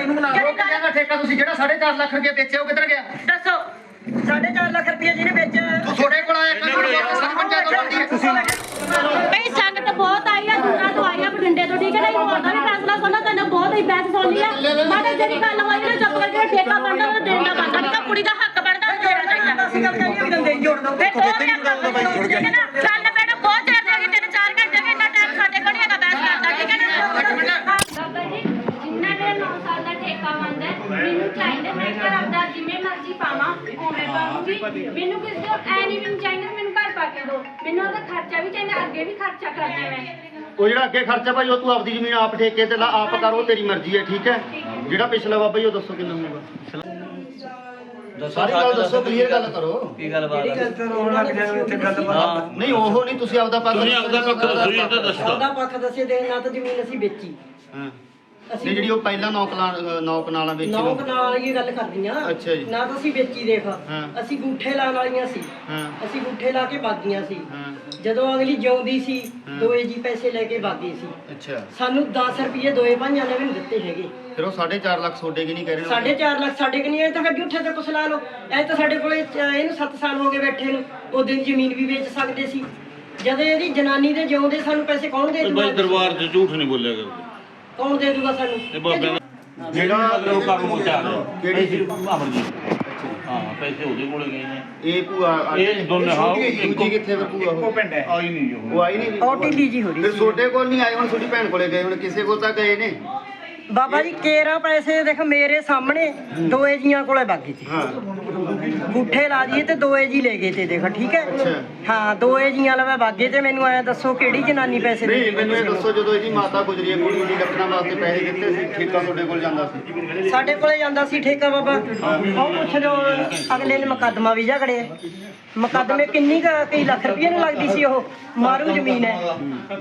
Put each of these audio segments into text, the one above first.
ਇਹਨੂੰ ਬਣਾ ਜਿਹੜੀ ਉਹ ਕਹਿੰਦਾ ਠੇਕਾ ਤੁਸੀਂ? ਜਿਹੜਾ 4.5 ਲੱਖ ਰੁਪਏ ਵੇਚਿਆ ਉਹ ਕਿੱਧਰ ਗਿਆ? ਦੱਸੋ 4.5 ਲੱਖ ਰੁਪਏ ਜਿਹਨੇ ਵੇਚਿਆ। ਤੂੰ ਤੁਹਾਡੇ ਕੋਲ ਆਇਆ ਕਿ ਸਰਪੰਚਾਂ ਤੋਂ ਬਣਦੀ ਹੈ। ਤੁਸੀਂ ਬਈ ਸੰਗਤ ਬਹੁਤ ਆਈ ਆ ਦੂਰਾਂ ਤੋਂ ਆਈ ਆ ਬਠਿੰਡੇ ਤੋਂ ਠੀਕ ਹੈ ਨਾ? ਇਹ ਹੋਰ ਦਾ ਵੀ ਫੈਸਲਾ ਸੁਣਨਾ ਤੈਨੂੰ ਬਹੁਤ ਹੀ ਬੈਸ ਸੁਣ ਲਿਆ ਮਾੜੇ ਜਿਹੜੀ ਗੱਲ ਹੋਈ ਨਾ ਚੁੱਪ ਕਰਕੇ ਠੇਕਾ ਬਣਦਾ ਉਹ ਦੇਣ ਦਾ ਬਣਦਾ। ਨਹੀਂ ਤਾਂ ਕੁੜੀ ਦਾ ਹੱਕ ਬਣਦਾ ਦੇਣਾ ਚਾਹੀਦਾ ਅਸੀਂ ਗੱਲ ਕਰੀਏ ਵੀ ਦੰਦੇ ਜੋੜ ਦੋ। ਫਿਰ ਉਹ ਵੀ ਆਪਾਂ ਨੂੰ ਜੁੜ ਨਾ? ਚੱਲ ਮੈਡਮ ਬਹੁਤ ਚਿਰ ਦੇ ਗਏ ਤਿੰਨ ਚਾਰ ਘੰਟੇ ਵੀ ਇੰਨਾ ਟਾਈਮ ਸਾਡੇ ਕੋਲ ਨਹੀਂ ਹੈਗਾ ਬੈਸ ਕਰਦਾ ਠੀਕ ਹੈ ਨਾ ਬਾਬਾ ਜੀ ਜਿੰਨਾ ਮੇਰਾ 9 ਸਾਲ ਦਾ ਠੇਕਾ ਮੰਨਦਾ ਹੈ, ਮੈਨੂੰ ਚਾਹੀਦਾ ਮੈਂ ਘਰ ਆਪਦਾ ਜਿਵੇਂ ਮਰਜ਼ੀ ਪਾਵਾਂ ਉਵੇਂ ਪਾਵਾਂਗੀ। ਮੈਨੂੰ ਕਿਸੇ ਤੋਂ ਐ ਨਹੀਂ ਮੈਨੂੰ ਚਾਹੀਦਾ ਮੈਨੂੰ ਘਰ ਪਾ ਕੇ ਦਿਓ। ਮੈਨੂੰ ਉਹਦਾ ਖਰਚਾ ਵੀ ਚਾਹੀਦਾ ਅੱਗੇ ਵੀ ਖਰਚਾ ਕਰਦੀ ਮੈਂ। ਉਹ ਜਿਹੜਾ ਅੱਗੇ ਖਰਚਾ ਭਾਈ ਉਹ ਤੂੰ ਆਪਦੀ ਜ਼ਮੀਨ ਆਪ ਠੇਕੇ ਤੇ ਲਾ ਆਪ ਕਰ ਉਹ ਤੇਰੀ ਮਰਜ਼ੀ ਹੈ ਠੀਕ ਹੈ? ਜਿਹੜਾ ਪਿਛਲਾ ਬਾਬਾ ਜੀ ਉਹ ਦੱਸੋ ਕਿੰਨਾ ਹੋਊਗਾ ਸਾਰੀ ਗੱਲ ਦੱਸੋ ਕਲੀਅਰ ਗੱਲ ਕਰੋ। ਕੀ ਗੱਲ ਬਾਤ ਹੈ ਰੋਣ ਲੱਗ ਜਾਵੇ ਉੱਥੇ ਗੱਲ ਹਾਂ। ਨਹੀਂ ਉਹ ਨਹੀਂ ਤੁਸੀਂ ਆਪਦਾ ਪੱਖ ਤੁਸੀਂ ਆਪਦਾ ਪੱਖ ਦੱਸੋ ਜੀ ਇਹ ਤਾਂ ਦੱਸੋ। ਉਹਦਾ ਪੱਖ ਦੱਸੇ ਦੇ ਨਾ ਤਾਂ ਜ਼ਮੀਨ ਅਸੀਂ ਵੇਚੀ। ਹਾਂ। ਨਹੀਂ ਜਿਹੜੀ ਉਹ ਪਹਿਲਾਂ ਨੌ ਕਲਾ ਨੌ ਕਨਾਲਾਂ ਵੇਚੀ ਨੌ ਨੂੰ ਕਨਾਲ ਇਹ ਗੱਲ ਕਰਦੀਆਂ। ਅੱਛਾ ਜੀ। ਨਾ ਤਾਂ ਅਸੀਂ ਵੇਚੀ ਦੇਖ। ਹਾਂ। ਅਸੀਂ ਗੂਠੇ ਲਾਣ ਵਾਲੀਆਂ ਸੀ। ਹਾਂ। ਅਸੀਂ ਗੂਠੇ ਲਾ ਕੇ ਬਾਗੀਆਂ ਸੀ। ਹਾਂ। ਜਦੋਂ ਅਗਲੀ ਜਿਉਂਦੀ ਸੀ ਹਾਂ। ਦੋਏ ਜੀ ਪੈਸੇ ਲੈ ਕੇ ਬਾਗੀ ਸੀ। ਅੱਛਾ। ਸਾਨੂੰ 10 ਰੁਪਏ ਦੋਏ ਭਾਈਆਂ ਨੇ ਵੀ ਨਹੀਂ ਦਿੱਤੇ ਹੈਗੇ। ਫਿਰ ਉਹ 4.5 ਲੱਖ ਸੋਡੇ ਕੀ ਨਹੀਂ ਕਹਿ ਰਹੇ ਨੇ? ਸਾਢੇ ਚਾਰ ਲੱਖ ਸਾਡੇ ਕਿ ਨਹੀਂ? ਇਹ ਤਾਂ ਗੱਡੀ ਉੱਥੇ ਤੇ ਕੁਛ ਲਾ ਲਓ। ਐ ਤਾਂ ਸਾਡੇ ਕੋਲੇ ਇਹਨੂੰ 7 ਸਾਲ ਹੋ ਗਏ ਬੈਠੇ ਨੂੰ। ਉਹਦੇ ਦੀ ਜ਼ਮੀਨ ਵੀ ਵੇਚ ਸਕਦੇ ਸੀ। ਜਦੋਂ ਇਹਦੀ ਜਨਾਨੀ ਦੇ ਜਿਉਂਦੇ ਸਾਨੂੰ ਪੈਸੇ ਕੌਣ ਦੇ ਬਾਈ ਦੂਗਾ ਦਰਬਾਰ 'ਚ ਝੂਠ ਨਹੀਂ ਬੋਲਿਆ ਕਰ ਕੌਣ ਦੇ ਦੂਗਾ ਸਾਨੂੰ? ਇਹ ਬਾਬਿਆਂ ਦਾ ਜਿਹੜਾ ਲੋਕਾਂ ਨੂੰ ਪਹੁੰਚਾ ਕਿਹੜੀ ਪੈਸੇ ਅਮਰ ਜੀ। ਹਾਂ ਪੈਸੇ ਉਹਦੇ ਕੋਲੇ ਗਏ ਨੇ। ਇਹ ਭੂਆ ਇਹ ਦੋਨੇ ਹਾਂ, ਦੂਜੀ ਇੱਕੋ- ਕਿੱਥੇ ਫਿਰ ਭੂਆ ਉਹ? ਪਿੰਡ ਹੈ। ਆਈ ਨਹੀਂ ਉਹ। ਉਹ ਆਈ ਨਹੀਂ ਉਹ ਢਿੱਲੀ ਜੀ ਹੋ ਫਿਰ ਛੋਟੇ ਕੋਲ ਨਹੀਂ ਆਏ ਹੁਣ ਤੁਹਾਡੀ ਭੈਣ ਕੋਲੇ ਗਏ ਹੁਣ ਕਿਸੇ ਕੋਲ ਤਾਂ ਗਏ ਨੇ। ਬਾਬਾ ਜੀ ਕੇਰਾ ਪੈਸੇ ਦੇਖ ਮੇਰੇ ਸਾਹਮਣੇ ਦੋਏ ਜੀਆਂ ਕੋਲੇ ਬਾਗੀ ਸੀ ਹਾਂ। ਗੁੱਠੇ ਲਾ ਦਈਏ ਤੇ ਦੋਏ ਜੀ ਲੈ ਗਏ ਤੇ ਦੇਖ ਠੀਕ ਹੈ। ਹਾਂ ਦੋਏ ਜੀਆਂ ਲਵੇ ਬਾਗੇ ਤੇ ਮੈਨੂੰ ਐ ਦੱਸੋ ਕਿਹੜੀ ਜਨਾਨੀ ਪੈਸੇ ਦੇ ਨਹੀਂ ਮੈਨੂੰ ਇਹ ਦੱਸੋ ਜਦੋਂ ਇਹਦੀ ਮਾਤਾ ਗੁਜਰੀ ਹੈ ਕੁੜੀ ਦੀ ਲੱਖਣਾ ਵਾਸਤੇ ਪੈਸੇ ਦਿੱਤੇ ਸੀ ਠੇਕਾ ਤੁਹਾਡੇ ਕੋਲ ਜਾਂਦਾ ਸੀ? ਸਾਡੇ ਕੋਲੇ ਜਾਂਦਾ ਸੀ ਠੇਕਾ ਬਾਬਾ। ਉਹ ਪੁੱਛ ਲਓ ਅਗਲੇ ਨੇ ਮੁਕੱਦਮਾ ਵੀ ਝਗੜੇ ਮੁਕੱਦਮੇ ਕਿੰਨੀ ਕੁ ਕਈ ਲੱਖ ਰੁਪਏ ਨੂੰ ਲੱਗਦੀ ਸੀ ਉਹ? ਮਾਰੂ ਜ਼ਮੀਨ ਹੈ।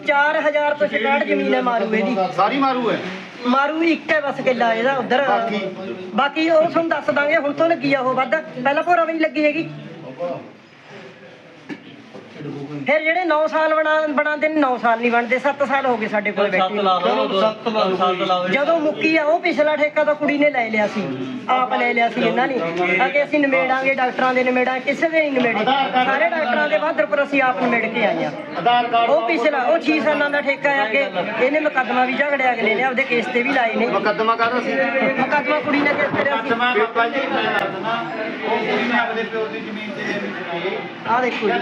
4000 ਤੋਂ ਸ਼ਿਕਾਇਤ ਜ਼ਮੀਨ ਹੈ ਮਾਰੂ ਇਹਦੀ। ਸਾਰੀ ਮਾਰੂ ਹੈ? ਮਾਰੂ ਇੱਕ ਹੈ ਬਸ ਕਿੱਲਾ ਇਹਦਾ ਉਧਰ ਬਾਕੀ? ਬਾਕੀ ਉਹ ਤੁਹਾਨੂੰ ਦੱਸ ਦਾਂਗੇ ਹੁਣ ਤੋਂ ਲੱਗੀ ਆ ਉਹ ਵੱਧ ਪਹਿਲਾਂ ਭੋਰਾ ਵੀ ਨਹੀਂ ਲੱਗੀ ਹੈਗੀ ਫਿਰ ਜਿਹੜੇ 9 ਸਾਲ ਬਣਾ ਬਣਾਉਂਦੇ ਨੇ 9 ਸਾਲ ਨਹੀਂ ਬਣਦੇ 7 ਸਾਲ ਹੋ ਗਏ ਸਾਡੇ ਕੋਲ ਬੈਠੇ। ਜਦੋਂ ਮੁੱਕੀ ਆ ਉਹ ਪਿਛਲਾ ਠੇਕਾ ਤਾਂ ਕੁੜੀ ਨੇ ਲੈ ਲਿਆ ਸੀ। ਆਪ ਲੈ ਲਿਆ ਸੀ ਇਹਨਾਂ ਨੇ। ਅਗੇ ਅਸੀਂ ਨਿਮੇੜਾਂਗੇ ਡਾਕਟਰਾਂ ਦੇ ਨਿਮੇੜਾਂ ਕਿਸੇ ਦੇ ਨਹੀਂ ਨਿਮੇੜੇ। ਸਾਰੇ ਡਾਕਟਰਾਂ ਦੇ ਬਹਾਦਰ ਪਰ ਅਸੀਂ ਆਪ ਨਿਮੇੜ ਕੇ ਆਏ ਆ ਆਧਾਰ ਕਾਰਡ ਉਹ ਪਿਛਲਾ ਉਹ 6 ਸਾਲਾਂ ਦਾ ਠੇਕਾ ਹੈ ਅੱਗੇ। ਇਹਨੇ ਮੁਕੱਦਮਾ ਵੀ ਝਗੜਿਆ ਅਗਲੇ ਨੇ ਆਪਦੇ ਕੇਸ ਤੇ ਵੀ ਲਾਏ ਨੇ। ਮੁਕੱਦਮਾ ਕਰਦਾ ਸੀ ਮੁਕੱਦਮਾ ਕੁੜੀ ਨੇ ਕਿਸ ਕਰਿਆ ਸੀ ਬਾਬਾ ਜੀ। ਮੈਂ ਦੱਸਣਾ ਉਹ ਕੁੜੀ ਨੇ ਆਪਣੇ ਪਿਓ ਦੀ ਜ਼ਮੀਨ ਤੇ ਆ ਦੇਖੋ ਜੀ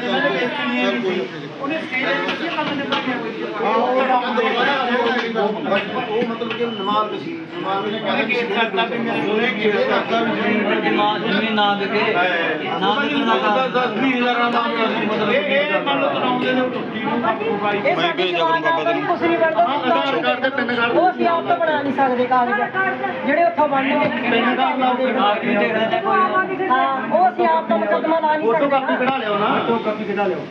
Miami. ਉਹਨੇ ਸਟੇਜ ਤੇ ਕੰਮ ਨੇ ਪਾਇਆ ਉਹ ਮਤਲਬ ਕਿ ਨਮਾਜ਼ ਸੀ। ਨਮਾਜ਼ ਨੇ ਉਹਨੇ ਕੇਸ ਕਰਤਾ ਵੀ ਮੇਰੇ ਕੋਲੇ। ਕੇਸ ਕਰਤਾ ਵੀ ਜ਼ਮੀਨ ਤੇ ਮਾਂ ਜ਼ਮੀਨ ਨਾ ਵਿਕੇ ਨਾ ਵਿਕਣ ਦਾ ਕੰਮ 10 20000 ਦਾ ਮਤਲਬ ਇਹ ਇਹ ਮੰਨ ਲਓ ਤਰਾਉਂਦੇ ਨੇ ਉਹ ਟੁੱਟੀ ਨੂੰ ਆਪਕੋ ਬਾਈ ਇਹ ਸਾਡੀ ਜਵਾਨ ਦਾ ਕੁਝ ਨਹੀਂ ਬਣਦਾ ਆਧਾਰ ਕਾਰਡ ਤੇ ਪਿੰਨ ਕਾਰਡ। ਉਹ ਅਸੀਂ ਆਪ ਤਾਂ ਬਣਾ ਨਹੀਂ ਸਕਦੇ ਕਾਗਜ਼। ਜਿਹੜੇ ਉੱਥੋਂ ਬਣਨਗੇ ਪਿੰਡ ਦਾ ਲਾ ਦੇ ਆ ਕੇ ਦੇਖਦਾ ਕੋਈ ਹਾਂ ਉਹ ਅਸੀਂ ਆਪ ਤਾਂ ਮੁਕੱਦਮਾ ਲਾ ਨਹੀਂ ਫੋਟੋ ਕਾਪੀ ਸਕਦੇ ਕਢਾ ਲਿਓ ਨਾ। ਫੋਟੋ ਕਾਪੀ ਕਿਹਦਾ ਲਿਓ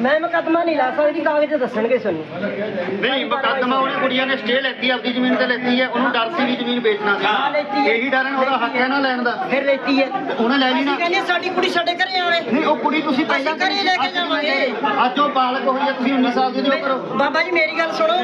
ਮੈਂ ਮੁਕੱਦਮਾ ਨਹੀਂ ਲਾ ਸਕਦੀ ਕਾਗਜ਼ ਦੱਸਣਗੇ ਸਾਨੂੰ। ਨਹੀਂ ਮੁਕੱਦਮਾ ਉਹਨੇ ਕੁੜੀਆਂ ਨੇ ਸਟੇ ਲੈਤੀ ਆਪਦੀ ਜ਼ਮੀਨ ਤੇ ਲੈਤੀ ਹੈ ਉਹਨੂੰ ਡਰ ਸੀ ਵੀ ਜ਼ਮੀਨ ਵੇਚਣਾ ਹਾਂ, ਲੈਤੀ ਸੀ ਹੈ। ਇਹੀ ਡਰ ਹੈ ਉਹਦਾ ਹੱਕ ਹੈ ਨਾ ਲੈਣ ਦਾ। ਫਿਰ ਲੈਤੀ ਹੈ। ਉਹਨੇ ਲੈ ਲਈ ਅਸੀਂ ਨਾ। ਕਹਿੰਦੇ ਸਾਡੀ ਕੁੜੀ ਸਾਡੇ ਘਰੇ ਆਵੇ। ਨਹੀਂ ਉਹ ਕੁੜੀ ਤੁਸੀਂ ਪਹਿਲਾਂ ਅਸੀਂ ਘਰੇ ਲੈ ਕੇ ਜਾਵਾਂਗੇ। ਅੱਜ ਉਹ ਬਾਲਕ ਹੋਈ ਹੈ ਤੁਸੀਂ 19 ਸਾਲ ਦੇ ਜੋ ਕਰੋ। ਬਾਬਾ ਜੀ ਮੇਰੀ ਗੱਲ ਸੁਣੋ।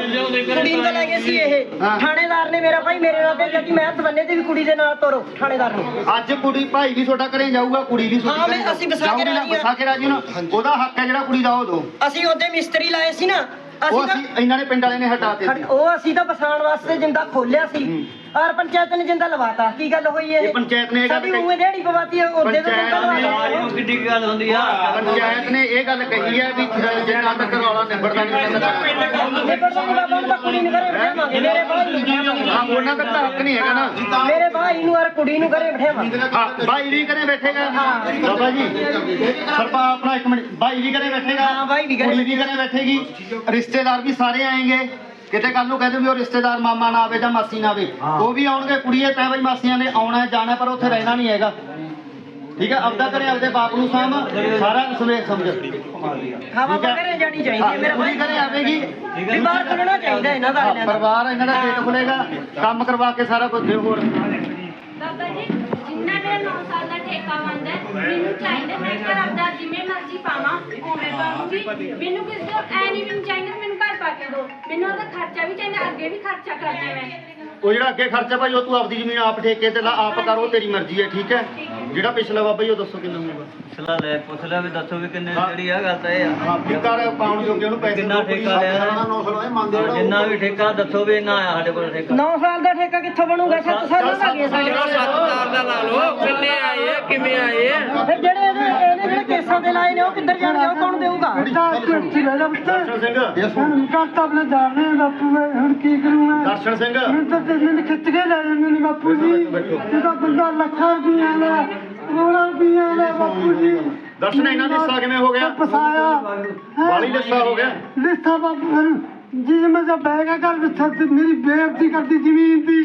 ਕੁੜੀ ਨੂੰ ਤਾਂ ਲੈ ਗਏ ਸੀ ਇਹ। ਹਾਂ। ਥਾਣੇਦਾਰ ਨੇ ਮੇਰਾ ਭਾਈ ਮੇਰੇ ਨਾਲ ਭੇਜਿਆ ਕਿ ਮੈਂ ਤਵੰਨੇ ਤੇ ਵੀ ਕੁੜੀ ਦੇ ਨਾਲ ਤੋਰੋ ਥਾਣੇਦਾਰ ਨੂੰ। ਅੱਜ ਕੁੜੀ ਭਾਈ ਵੀ ਤੁਹਾਡਾ ਘਰੇ ਜਾਊਗਾ ਕੁੜੀ ਵੀ ਹਾਂ, ਮੈਂ- ਅਸੀਂ ਵਸਾ ਕੇ ਰਾਜੀ ਹਾਂ। ਵਸਾ ਕੇ ਰਾਜੀ ਨਾ। ਉਹਦਾ ਹੱਕ ਹੈ ਜਿਹੜਾ ਕੁੜੀ ਦਾ ਉਹ ਦੋ ਅਸੀਂ ਉਹਦੇ ਮਿਸਤਰੀ ਲਾਏ ਸੀ ਨਾ। ਉਹ ਅਸੀਂ ਇਹਨਾਂ ਨੇ ਪਿੰਡ ਵਾਲੇ ਨੇ ਹਟਾਤੇ ਤਾਂ ਉਹ ਅਸੀਂ ਤਾਂ ਵਸਾਉਣ ਵਾਸਤੇ ਜਿੰਦਾ ਖੋਲਿਆ ਸੀ। ਔਰ ਪੰਚਾਇਤ ਨੇ ਜਿੰਦਾ ਲਵਾਤਾ ਕੀ ਗੱਲ ਹੋਈ ਇਹ? ਇਹ ਪੰਚਾਇਤ ਨੇ ਇਹ ਗੱਲ ਸਾਡੀ ਕਹੀ। ਉਵੇਂ ਦਿਹਾੜੀ ਪਵਾਤੀ ਹੈ ਉਹਦੇ ਤੋਂ ਪੰਚਾਇਤ ਜਿੰਦਾ ਨੇ- ਲਵਾਤਾ। ਉਹ ਕਿੱਡੀ ਕੁ ਗੱਲ ਹੁੰਦੀ ਆ? ਪੰਚਾਇਤ ਨੇ ਇਹ ਗੱਲ ਕਹੀ ਹੈ ਵੀ ਜਿੰਨਾ ਤੱਕ ਰੌਲਾ ਨਿਬੜਦਾ ਨਹੀਂ ਉਹਨਾਂ ਤੱਕ ਨਿਬੜਦਾ ਨਹੀਂ ਬਾਬਾ ਨੂੰ ਤਾਂ ਕੁੜੀ ਨੂੰ ਘਰੇ ਬਿਠਾਵਾਂਗੇ। ਮੇਰੇ ਭਾਈ ਨੂੰ ਬਿਠਾਵਾਂਗੇ। ਹਾਂ ਉਹਨਾਂ ਤੱਕ ਤਾਂ ਹੱਕ ਨਹੀਂ ਹੈਗਾ ਨਾ। ਮੇਰੇ ਭਾਈ ਨੂੰ ਔਰ ਕੁੜੀ ਨੂੰ ਘਰੇ ਬਿਠਾਵਾਂਗੇ। ਹਾਂ ਬਾਈ ਵੀ ਕਰੇ ਬੈਠੇਗਾ। ਬਾਬਾ ਜੀ ਸਰਪਾ ਆਪਣਾ ਇੱਕ ਮਿੰਟ ਬਾਈ ਵੀ ਕਰੇ ਬੈਠੇਗਾ ਹਾਂ, ਬਾਈ ਵੀ ਘਰੇ ਕੁੜੀ ਵੀ ਕਰੇ ਬੈਠੇਗੀ ਰਿਸ਼ਤੇਦਾਰ ਵੀ ਸਾਰੇ ਆਏंगे ਕਿਤੇ ਕੱਲ ਨੂੰ ਕਹਿੰਦੇ ਵੀ ਉਹ ਰਿਸ਼ਤੇਦਾਰ ਮਾਮਾ ਨਾ ਆਵੇ ਜਾਂ ਮਾਸੀ ਨਾ ਆਵੇ ਉਹ ਵੀ ਆਉਣਗੇ ਕੁੜੀਏ ਤੈਂ ਬਈ ਮਾਸੀਆਂ ਨੇ ਆਉਣਾ ਜਾਣਾ ਪਰ ਉੱਥੇ ਰਹਿਣਾ ਨਹੀਂ ਹੈਗਾ। ਠੀਕ ਹੈ ਆਪਦਾ ਕਰੇ ਆਪਦੇ ਬਾਪ ਨੂੰ ਸਾਂਭ ਸਾਰਾ ਸਵੇਰ ਸਮਝ। ਹਾਂ? ਬਾਬਾ ਘਰੇ ਜਾਣੀ ਚਾਹੀਦੀ ਹੈ ਮੇਰਾ ਭਾਈ ਘਰੇ ਆਵੇਗੀ। ਵੀ ਬਾਹਰ ਖੁੱਲਣਾ ਚਾਹੀਦਾ ਇਹਨਾਂ ਦਾ ਪਰਿਵਾਰ ਇਹਨਾਂ ਦਾ ਗੇਟ ਖੁੱਲੇਗਾ ਕੰਮ ਕਰਵਾ ਕੇ ਸਾਰਾ ਕੁਝ ਦਿਓ ਹੋਰ ਜੀ। 9 ਸਾਲ ਦਾ ਠੇਕਾ ਮੰਨਦਾ ਹੈ, ਮੈਨੂੰ ਚਾਹੀਦਾ ਮੈਂ ਘਰ ਆਪਦਾ ਜਿਵੇਂ ਮਰਜ਼ੀ ਪਾਵਾਂ ਉਵੇਂ ਪਾਵਾਂਗੀ। ਮੈਨੂੰ ਕਿਸੇ ਤੋਂ ਐ ਨਹੀਂ ਮੈਨੂੰ ਚਾਹੀਦਾ ਮੈਨੂੰ ਘਰ ਪਾ ਕੇ ਦਿਓ। ਮੈਨੂੰ ਉਹਦਾ ਖਰਚਾ ਵੀ ਚਾਹੀਦਾ ਅੱਗੇ ਵੀ ਖਰਚਾ ਕਰਦੀ ਮੈਂ। ਉਹ ਜਿਹੜਾ ਅੱਗੇ ਖਰਚਾ ਭਾਈ ਉਹ ਤੂੰ ਆਪਦੀ ਜ਼ਮੀਨ ਆਪ ਠੇਕੇ ਤੇ ਲਾ ਆਪ ਕਰ ਉਹ ਤੇਰੀ ਮਰਜ਼ੀ ਹੈ? ਠੀਕ ਹੈ। ਜਿਹੜਾ ਪਿਛਲਾ ਬਾਬਾ ਜੀ ਉਹ ਦੱਸੋ ਕਿੰਨਾ ਹੋਊਗਾ? ਸਲਾਹ ਲੈ ਪੁੱਛ ਲੈ ਵੀ ਦੱਸੋ ਵੀ ਕਿੰਨੇ ਹਾਂ। ਜਿਹੜੀ ਆ ਗੱਲ ਤਾਂ ਇਹ ਹਾਂ ਆ ਵੀ ਕਰ ਪਾਉਣ ਜੋਗੇ ਉਹਨੂੰ ਪੈਸੇ ਕਿੰਨਾ ਠੇਕਾ ਲਿਆ? ਸੱਤ ਸਾਲਾਂ ਦਾ ਨੌ ਸਾਲਾਂ ਦਾ ਮੰਨਦੇ ਜਿਹੜਾ ਉਹ- ਜਿੰਨਾ ਵੀ ਠੇਕਾ ਦੱਸੋ ਵੀ ਇੰਨਾ ਆਇਆ ਸਾਡੇ ਕੋਲ ਠੇਕਾ। 9 ਸਾਲ ਦਾ ਠੇਕਾ ਕਿੱਥੋਂ ਬਣੂਗਾ? 7 ਸਾਲਾਂ ਦਾ ਗਿਆ ਸਾਡੇ ਚਲੋ ਸੱਤ ਸਾਲ ਦਾ ਲਾ ਲਓ। ਕਿੰਨੇ ਆਏ ਆ ਕਿਵੇਂ ਆਏ ਆ? ਫਿਰ ਜਿਹੜੇ ਇਹਦੇ ਇਹਨੇ ਜਿਹੜੇ ਕੇਸਾਂ ਤੇ ਲਾਏ ਨੇ ਉਹ ਕਿੱਧਰ ਜਾਣਗੇ? ਉਹ ਕੌਣ ਦੇਊਗਾ? ਦਰਸ਼ਨ ਸਿੰਘ। ਦਰਸ਼ਨ ਸਿੰਘ। ਹੁਣ ਤਾਂ ਬਾਪੂ ਜੀ। ਦਰਸ਼ਨ ਇੰਨਾ ਲਿੱਸਾ ਕਿਵੇਂ ਹੋ ਗਿਆ? ਫਸਾਇਆ। ਵਾਲੀ ਲਿੱਸਾ ਹੋ ਗਿਆ। ਲਿੱਸਾ ਬਾਪੂ ਫਿਰ ਜੀ ਮੈਂ ਜਦ ਬੈਗਾ ਘਰ ਵਿੱਚ ਤੇ ਮੇਰੀ ਬੇਇੱਜ਼ਤੀ ਕਰਦੀ ਜ਼ਮੀਨ ਦੀ।